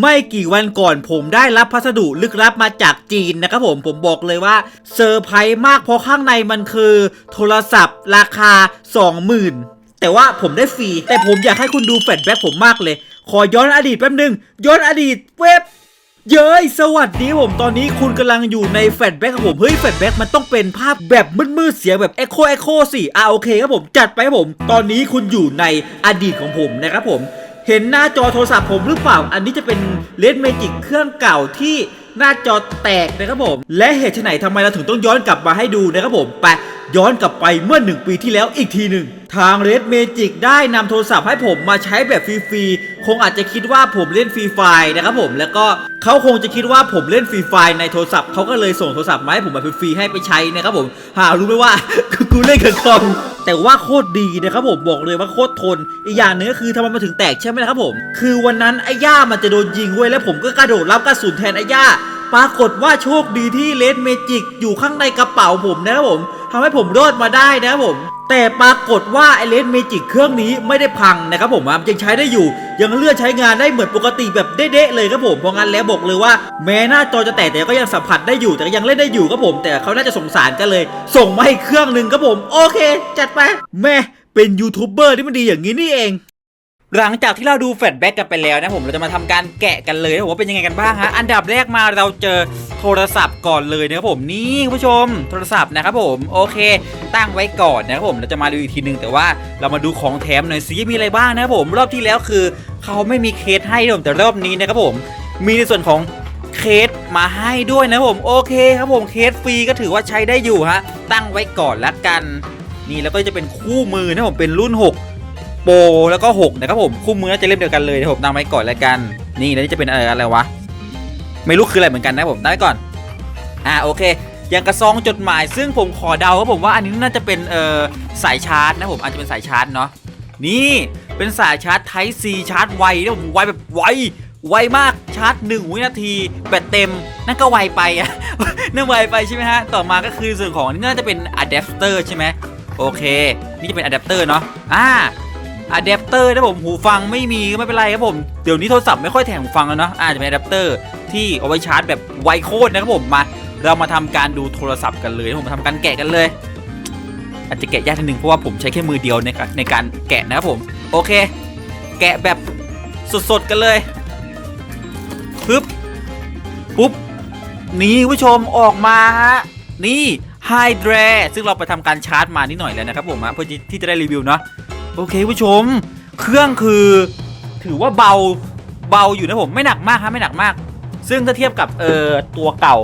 ไม่กี่วันก่อนผมได้รับพัสดุลึกลับมาจากจีนนะครับผมผมบอกเลยว่าเซอร์ไพรส์มากเพราะข้างในมันคือ โทรศัพท์ ราคา 20,000 แต่ว่าผมได้ฟรี แต่ผมอยากให้คุณดูแฟลชแบ็กผมมากเลย ขอย้อนอดีตแป๊บนึง ย้อนอดีตเว็บเย้ย สวัสดีผมตอนนี้คุณกำลังอยู่ในแฟลชแบ็กของผม เฮ้ยแฟลชแบ็กมันต้องเป็นภาพแบบมืดๆเสียงแบบเอ็โคเอ็โคสิอ่าโอเคครับผมจัดไปครับผม ตอนนี้คุณอยู่ในอดีตของผมนะครับผม เห็นหน้าจอโทรศัพท์ผมหรือเปล่า อันนี้จะเป็นเลนส์เมจิกเครื่องเก่าที่หน้าจอแตกนะครับผม และเหตุไฉนทำไมเราถึงต้องย้อนกลับมาให้ดูนะครับผม ไปย้อนกลับไปเมื่อหนึ่งปีที่แล้วอีกทีหนึ่งทางเรดเมจิกได้นำโทรศัพท์ให้ผมมาใช้แบบฟรีๆ คงอาจจะคิดว่าผมเล่นฟรีไฟนะครับผมแล้วก็เขาคงจะคิดว่าผมเล่นฟรีไฟในโทรศัพท์เขาก็เลยส่งโทรศัพท์มาให้ผมแบบฟรีๆให้ไปใช้นะครับผมหารู้ไหมว่ากูเล่นกับคอมแต่ว่าโคตรดีนะครับผมบอกเลยว่าโคตรทน อีกอย่างหนึงก็คือทำไมมันถึงแตกใช่ไหมนะครับผม คือวันนั้นไอ้ย่ามันจะโดนยิงเว้ยแล้วผมก็กระโดดรับกระสุนแทนไอ้ย่า ปรากฏว่าโชคดีที่เลดเมจิกอยู่ข้างในกระเป๋าผมนะครับผมทำให้ผมรอดมาได้นะครับผม แต่ปรากฏว่าไอเลดเมจิกเครื่องนี้ไม่ได้พังนะครับผมยังใช้ได้อยู่ ยังเลื่อนใช้งานได้เหมือนปกติแบบเด๊ะๆเลยครับผมเพราะงั้นแล้วบอกเลยว่า แม้หน้าจอจะแตกแต่ก็ยังสัมผัสได้อยู่แต่ก็ยังเล่นได้อยู่ครับผม แต่เขาน่าจะสงสารกันเลย ส่งมาให้เครื่องหนึ่งครับผม โอเค จัดไปแม่เป็นยูทูบเบอร์ที่มันดีอย่างนี้นี่เอง หลังจากที่เราดูแฟลชแบ็กกันไปแล้วนะผมเราจะมาทำการแกะกันเลยนะผมว่าเป็นยังไงกันบ้างฮะอันดับแรกมาเราเจอโทรศัพท์ก่อนเลยนะครับผมนี่ผู้ชมโทรศัพท์นะครับผมโอเค ตั้งไว้ก่อนนะครับผมเราจะมาดูอีกทีนึงแต่ว่าเรามาดูของแถมหน่อยสิมีอะไรบ้างนะครับผมรอบที่แล้วคือ เขาไม่มีเคสให้นะผมแต่รอบนี้นะครับผม มีในส่วนของเคสมาให้ด้วยนะผมโอเคครับผมเคสฟรีก็ถือว่าใช้ได้อยู่ฮะตั้งไว้ก่อนละกัน นี่แล้วก็จะเป็นคู่มือนะผมเป็นรุ่น 6 โปรแล้วก็6นะครับผมคู่มือน่าจะเล่มเดียวกันเลยนะผมตั้งไว้ก่อนแล้วกัน นี่แล้วนี่จะเป็นอะไรอะไรวะไม่รู้คืออะไรเหมือนกันนะผมไว้ก่อน อ่าโอเคอย่างกระซองจดหมาย ซึ่งผมขอเดาครับผมว่าอันนี้น่าจะเป็นเอ่อสายชาร์จนะผมอาจจะเป็นสายชาร์จเนาะนี่เป็นสายชาร์จ Type C ชาร์จไวนะผมไวแบบไวไวมากชาร์จ1วินาที แบตเต็ม นั่นก็ไวไปอะนั่นไวไปใช่ไหมฮะ ต่อมาก็คือส่วนของนี่น่าจะเป็นอะแดปเตอร์ใช่ไหมโอเค นี่จะเป็นอะแดปเตอร์เนาะอ่า อะแดปเตอร์นะผมหูฟังไม่มีก็ไม่เป็นไรครับผม เดี๋ยวนี้โทรศัพท์ไม่ค่อยแถมหูฟังแล้วเนาะอาจจะเป็นอะแดปเตอร์ที่เอาไว้ชาร์จแบบไวโคตรนะครับผมมา เรามาทำการดูโทรศัพท์กันเลยผมมาทำการแกะกันเลย อาจจะแกะยากนิดนึงเพราะว่าผมใช้แค่มือเดียวในการในการแกะนะครับผมโอเค แกะแบบสดๆกันเลยปึ๊บปุ๊บนี่ผู้ชมออกมาฮะนี่ไฮแดรซึ่งเราไปทำการชาร์จมานิดหน่อยแล้วนะครับผมเพื่อที่จะได้รีวิวเนาะ โอเคผู้ชม เครื่องคือ ถือว่าเบาเบาอยู่นะผมไม่หนักมากครับไม่หนักมาก ซึ่งถ้าเทียบกับเอ่อตัวเก่า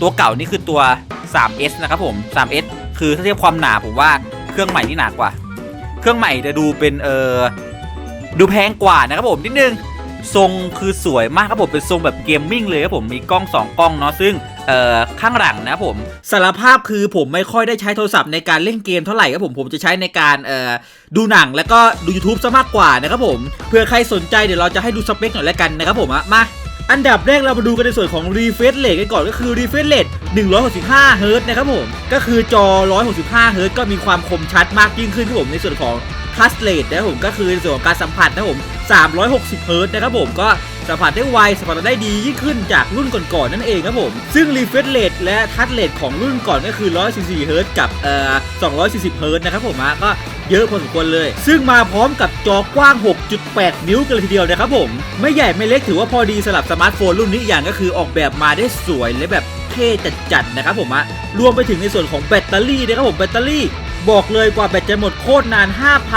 ตัวเก่านี่คือตัว 3S นะครับผม 3S คือถ้าเทียบความหนาผมว่าเครื่องใหม่นี่หนากว่า เครื่องใหม่จะดูเป็นเอ่อดูแพงกว่านะครับผมนิดนึงทรงคือสวยมากครับผมเป็นทรงแบบเกมมิ่งเลยครับผมมีกล้อง 2 กล้องเนาะซึ่ง เอ่อข้างหลังนะผมสารภาพคือผมไม่ค่อยได้ใช้โทรศัพท์ในการเล่นเกมเท่าไหร่ครับผมผมจะใช้ในการเอ่อดูหนังแล้วก็ดู YouTube ซะมากกว่านะครับผมเพื่อใครสนใจเดี๋ยวเราจะให้ดูสเปคหน่อยแล้วกันนะครับผมอะมาอันดับแรกเรามาดูกันในส่วนของ refresh rate กันก่อนก็คือ refresh rate 165 Hz นะครับผม ก็คือจอ 165 Hz ก็มีความคมชัดมากยิ่งขึ้นครับผมในส่วนของ touch rate นะครับผมก็คือในส่วนของการสัมผัสนะครับผม 360เฮิร์ตนะครับผมก็ สัมผัสได้ไวสัมผัสได้ดียิ่งขึ้นจากรุ่นก่อนๆนั่นเองครับผม ซึ่ง refresh rate และ touch rate ของรุ่นก่อนก็คือ 144เฮิร์ตกับเอ่อ240เฮิร์ตนะครับผมอะก็เยอะพอสมควรเลย ซึ่งมาพร้อมกับจอกว้าง 6.8 นิ้วกันเลยทีเดียวนะครับผม ไม่ใหญ่ไม่เล็กถือว่าพอดีสำหรับสมาร์ทโฟนรุ่นนี้อย่างก็คือออกแบบมาได้สวยและแบบเท่จัดๆนะครับผมอะรวมไปถึงในส่วนของแบตเตอรี่นะครับผมแบตเตอรี่ บอกเลยกว่าแบตจะหมดโคตรนาน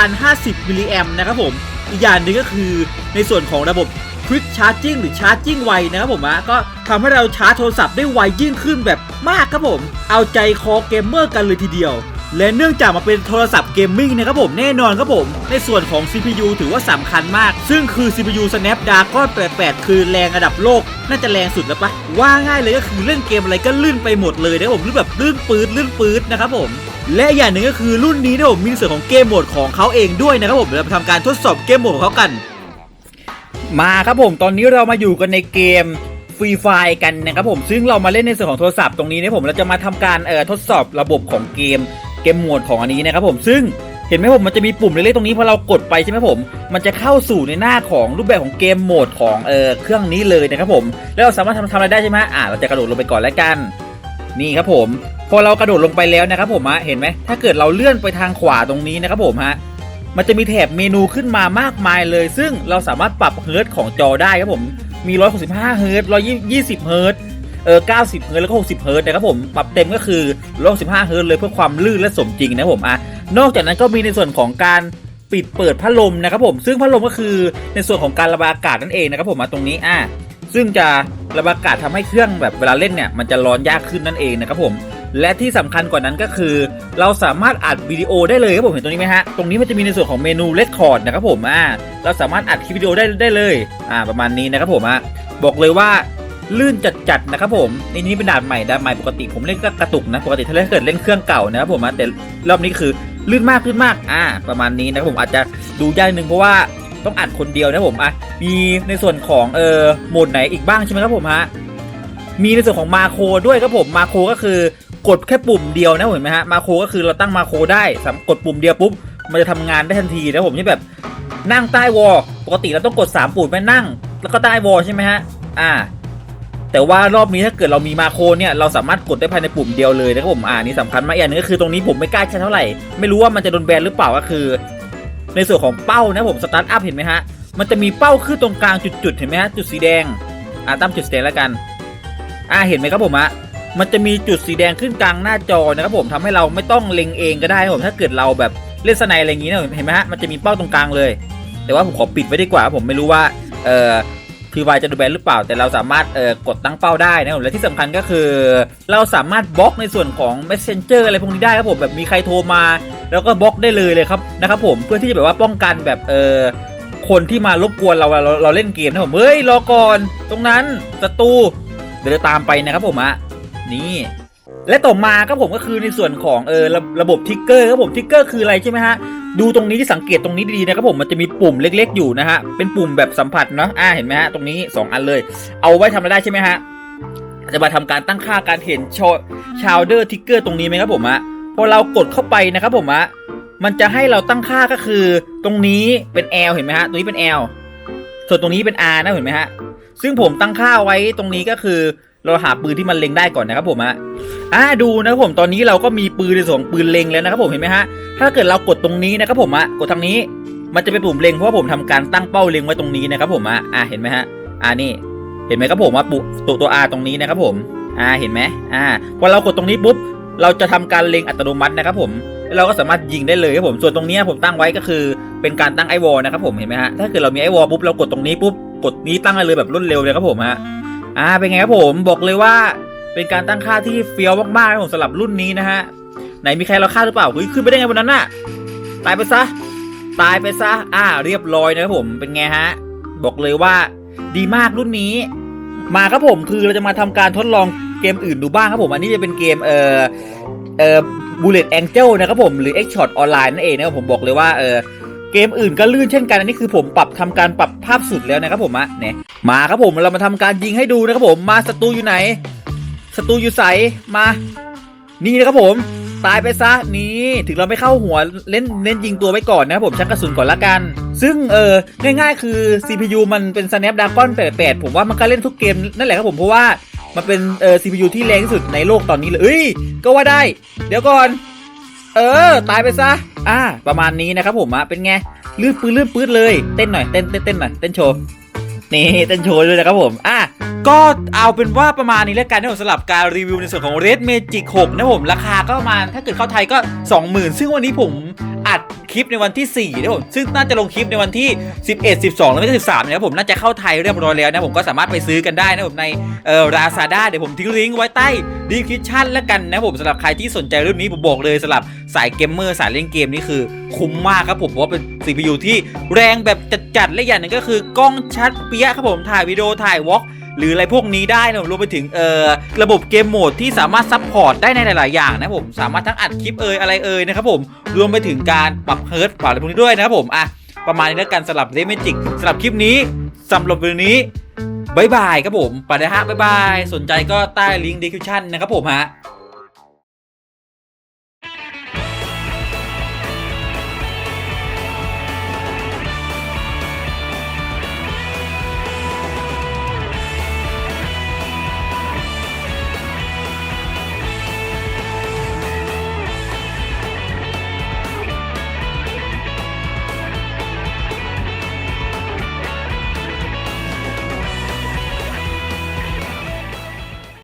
5,050มิลลิแอมนะครับผม อีกอย่างหนึ่งก็คือในส่วนของระบบ Quick Charging หรือ Charging ไวนะครับผมอะก็ทำให้เราชาร์จโทรศัพท์ได้ไวยิ่งขึ้นแบบมากครับผม เอาใจคอเกมเมอร์กันเลยทีเดียว และเนื่องจากมาเป็นโทรศัพท์เกมมิ่งนะครับผมแน่นอนครับผม ในส่วนของ CPU ถือว่าสำคัญมาก ซึ่งคือ CPU Snapdragon 88 คือแรงระดับโลก น่าจะแรงสุดแล้วปะว่าง่ายเลยก็คือเล่นเกมอะไรก็ลื่นไปหมดเลยนะครับผมลื่นแบบลื่นปืดลื่นปืดนะครับผมและอย่างหนึ่งก็คือรุ่นนี้นะผมมีในส่วนของเกมโหมดของเขาเองด้วยนะครับผมเดี๋ยวเราไปทำการทดสอบเกมโหมดของเขากัน มาครับผมตอนนี้เรามาอยู่กันในเกมฟรีไฟกันนะครับผมซึ่งเรามาเล่นในส่วนของโทรศัพท์ตรงนี้นะผมเราจะมาทำการเอ่อทดสอบระบบของเกมเกมโหมดของอันนี้นะครับผมซึ่งเห็นไหมผมมันจะมีปุ่มเล็กๆตรงนี้พอเรากดไปใช่ไหมผม มันจะเข้าสู่ในหน้าของรูปแบบของเกมโหมดของเออเครื่องนี้เลยนะครับผมแล้วเราสามารถทำทำอะไรได้ใช่ไหมอ่าเราจะกระโดดลงไปก่อนแล้วกัน นี่ครับผม พอเรากระโดดลงไปแล้วนะครับผมฮะเห็นไหมถ้าเกิดเราเลื่อนไปทางขวาตรงนี้นะครับผมฮะ มันจะมีแถบเมนูขึ้นมามากมายเลย ซึ่งเราสามารถปรับเฮิร์ตของจอได้ครับผมมี165เฮิร์ต120เฮิร์ตเออ90เฮิร์ตแล้วก็60เฮิร์ตนะครับผมปรับเต็มก็คือ165เฮิร์ตเลยเพื่อความลื่นและสมจริงนะผมอะนอกจากนั้นก็มีในส่วนของการปิดเปิดพัดลมนะครับผมซึ่งพัดลมก็คือในส่วนของการระบายอากาศนั่นเองนะครับผมมาตรงนี้อะซึ่งจะระบายอากาศทำให้เครื่องแบบเวลาเล่นเนี่ยมันจะร้อนยากขึ้นนั่นเองนะครับผม และที่สำคัญกว่านั้นก็คือ เราสามารถอัดวิดีโอได้เลยครับผมเห็นตรงนี้ไหมฮะตรงนี้มันจะมีในส่วนของเมนูเลคคอร์ดนะครับผมอ่าเราสามารถอัดคลิปวิดีโอได้ได้เลยอ่าประมาณนี้นะครับผมอะบอกเลยว่าลื่นจัดๆนะครับผมนี่นี่เป็นด่านใหม่ด่านใหม่ปกติผมเล่นก็กระตุกนะปกติถ้าเกิดเล่นเครื่องเก่านะครับผมอะแต่รอบนี้คือลื่นมากลื่นมากอ่าประมาณนี้นะครับผมอาจจะดูยากนึงเพราะว่าต้องอัดคนเดียวนะผมอะมีในส่วนของเอ่อโหมดไหนอีกบ้างใช่ไหมครับผมฮะ มีในส่วนของมาโครด้วยครับผมมาโครก็คือกดแค่ปุ่มเดียวนะเห็นไหมฮะมาโครก็คือเราตั้งมาโครได้สามกดปุ่มเดียวปุ๊บมันจะทำงานได้ทันทีนะผมที่แบบนั่งใต้วอลปกติเราต้องกด 3 ปุ่มไปนั่ง แล้วก็ใต้วอลใช่ไหมฮะอ่า แต่ว่ารอบนี้ถ้าเกิดเรามีมาโครเนี่ยเราสามารถกดได้ภายในปุ่มเดียวเลยนะครับผมอ่านี่สำคัญมากอย่างนึงก็คือตรงนี้ผมไม่กล้าใช้เท่าไหร่ไม่รู้ว่ามันจะโดนแบนหรือเปล่าก็คือ ในส่วนของเป้านะผมสตาร์ทอัพเห็นไหมฮะมันจะมีเป้าขึ้นตรงกลางจุดๆเห็นไหมฮะจุดสีแดงอ่าตั้มจุดสีแดงแล้วกัน อ่าเห็นไหมครับผมอะมันจะมีจุดสีแดงขึ้นกลางหน้าจอนะครับผมทำให้เราไม่ต้องเล็งเองก็ได้ครับผมถ้าเกิดเราแบบเล่นสไนอะไรอย่างงี้นะเห็นไหมฮะมันจะมีเป้าตรงกลางเลย แต่ว่าผมขอปิดไว้ดีกว่าผมไม่รู้ว่าเอ่อคือวายจะดูแบนหรือเปล่า แต่เราสามารถเอ่อกดตั้งเป้าได้นะครับผมและที่สำคัญก็คือ เราสามารถบล็อกในส่วนของ messenger อะไรพวกนี้ได้ครับผมแบบมีใครโทรมา แล้วก็บล็อกได้เลยเลยครับนะครับผมเพื่อที่จะแบบว่าป้องกันแบบเออคนที่มารบกวนเราเวลาเราเราเล่นเกมนะผมเฮ้ยรอก่อนตรงนั้นศัตรู เดี๋ยวตามไปนะครับผมอะนี่และต่อมาครับผมก็คือในส่วนของเออระระบบทิกเกอร์ครับผมทิกเกอร์คืออะไรใช่ไหมฮะดูตรงนี้ที่สังเกตตรงนี้ดีๆนะครับผมมันจะมีปุ่มเล็ก ๆ อยู่นะฮะเป็นปุ่มแบบสัมผัสเนาะอ่าเห็นไหมฮะตรงนี้ 2 อันเลย เอาไว้ทำอะไรได้ใช่ไหมฮะจะมาทำการตั้งค่าการเห็นชชาวเดอร์ทิกเกอร์ตรงนี้ไหมครับผมอะพอเรากดเข้าไปนะครับผมอะมันจะให้เราตั้งค่าก็คือ ตรงนี้เป็น L เห็นไหมฮะตรงนี้เป็น L ส่วนตรงนี้เป็น R นะเห็นไหมฮะ ซึ่งผมตั้งค่าไว้ตรงนี้ก็คือ เราหาปืนที่มันเล็งได้ก่อนนะครับผมฮะอ่าดูนะครับผมตอนนี้เราก็มีปืนในส่วนของปืนเล็งแล้วนะครับผมเห็นไหมฮะถ้าเกิดเรากดตรงนี้นะครับผมอะกดทางนี้ มันจะเป็นปุ่มเล็งเพราะว่าผมทำการตั้งเป้าเล็งไว้ตรงนี้นะครับผมอะอ่าเห็นไหมฮะอ่านี่เห็นไหมครับผมว่าปุตัวตัว R ตรงนี้นะครับผมอ่าเห็นไหมอ่าพอเรากดตรงนี้ปุ๊บเราจะทำการเล็งอัตโนมัตินะครับผมแล้วเราก็สามารถยิงได้เลยครับผมส่วนตรงเนี้ยผมตั้งไว้ก็คือเป็นการตั้งไอวอลนะครับผมเห็นไหมฮะถ้าเกิดเรามีไอวอลปุ๊บเรากดตรงนี้ปุ๊บ กดนี้ตั้งได้เลยแบบรวดเร็วเลยครับผมฮะอ่าเป็นไงครับผมบอกเลยว่าเป็นการตั้งค่าที่เฟี้ยวมากๆครับผมสำหรับรุ่นนี้นะฮะไหนมีใครเราฆ่าหรือเปล่าเฮ้ยขึ้นไปได้ไงบนนั้นน่ะตายไปซะตายไปซะอ่าเรียบร้อยนะครับผมเป็นไงฮะบอกเลยว่าดีมากรุ่นนี้ มาครับผมคือเราจะมาทำการทดลองเกมอื่นดูบ้างครับผมอันนี้จะเป็นเกมเอ่อเอ่อ Bullet Angel นะครับผมหรือ X Shot Online นั่นเองนะครับผมบอกเลยว่าเออ เกมอื่นก็ลื่นเช่นกันอันนี้คือผมปรับทำการปรับภาพสุดแล้วนะครับผมอะเนี่ยมาครับผมเรามาทำการยิงให้ดูนะครับผมมาศัตรูอยู่ไหนศัตรูอยู่ใสมา นี่นะครับผม ตายไปซะนี่ถึงเราไม่เข้าหัวเล่นเล่นยิงตัวไว้ก่อนนะครับผมชักกระสุนก่อนละกัน ซึ่งเออง่ายๆ คือ CPU มันเป็น Snapdragon 88 ผมว่ามันก็เล่นทุกเกมนั่นแหละครับผมเพราะว่ามันเป็นเออ CPU ที่แรงที่สุดในโลกตอนนี้เลยเอ้ยก็ว่าได้ เดี๋ยวก่อน เออ ตายไปซะ อ่า ประมาณนี้นะครับผมอะเป็นไงลื่นปืนลื่นปืดเลย เต้นหน่อย เต้นเต้นเต้นหน่อย เต้นโชว์ นี่ เต้นโชว์ด้วยนะครับผม อะก็เอาเป็นว่าประมาณนี้แล้วกันนะผมสำหรับการรีวิวในส่วนของ Red Magic 6 นะผม ราคาก็ประมาณถ้าเกิดเข้าไทยก็ 20,000 ซึ่งวันนี้ผม คลิปในวันที่4นะผมซึ่งน่าจะลงคลิปในวันที่ 11 12 แล้วก็13นะครับผมน่าจะเข้าไทยเรียบร้อยแล้วนะผมก็สามารถไปซื้อกันได้นะผมในเอ่อราซาด้าเดี๋ยวผมทิ้งลิงก์ไว้ใต้ดีคริปชั่นแล้วกันนะผมสำหรับใครที่สนใจรุ่นนี้ผมบอกเลยสำหรับสายเกมเมอร์สายเล่นเกมนี่คือคุ้มมากครับผมเพราะว่าเป็น CPU ที่แรงแบบจัดๆและอย่างหนึ่งก็คือกล้องชัดเปี้ยะครับผมถ่ายวิดีโอถ่ายวอล์ก หรืออะไรพวกนี้ได้นะผมรวมไปถึงเอ่อระบบเกมโหมดที่สามารถซัพพอร์ตได้ในหลาย ๆ อย่างนะผมสามารถทั้งอัดคลิปเอ่ยอะไรเอ่ยนะครับผมรวมไปถึงการปรับเฮิร์ตปรับอะไรพวกนี้ด้วยนะครับผมอะประมาณนี้แล้วกันสำหรับเรมจิกสำหรับคลิปนี้สำหรับวันนี้บายบายครับผมไปนะฮะบายบาย สนใจก็ใต้ลิงก์ดีคิวชั่นนะครับผมฮะ